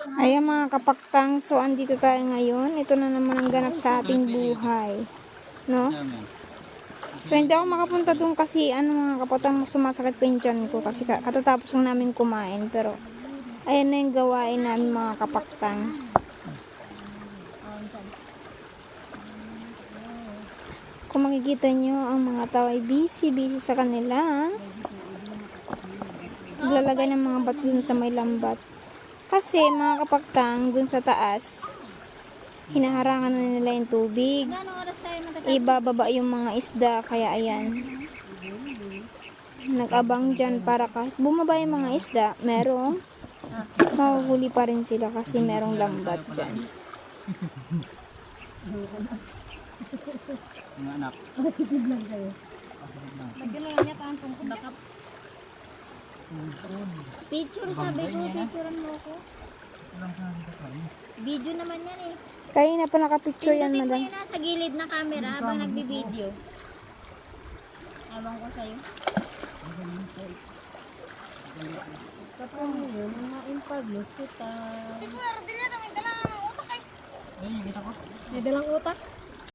Ayan mga kapaktang, so andito tayo ngayon. Ito na naman ang ganap sa ating buhay. No? So hindi ako makapunta doon kasi ano mga kapatang sumasakit pa yung ko kasi ka- katatapos lang namin kumain. Pero ayan na yung gawain namin mga kapaktang. Kung makikita nyo, ang mga tao ay busy-busy sa kanila. Naglalagay ng mga bato dun sa may lambat. Kasi mga kapagtang dun sa taas, hinaharangan na nila yung tubig. Ibababa yung mga isda, kaya ayan. Nag-abang dyan para kahit bumaba yung mga isda, merong mahuhuli pa rin sila kasi merong lambat dyan. Mga anak. Lagyan lang niya pang backup. Picture sabi ko, picturean mo ko. Video naman yan eh. Kaya na pa nakapicture yan, Pindutin mo madam. yun nasa gilid na camera habang nagbibideo. Ewan ko sa'yo. Kapag yun, mga impaglos kita. Siguro, din na may dalang utak ay. Ay, kita ko. May dalang utak?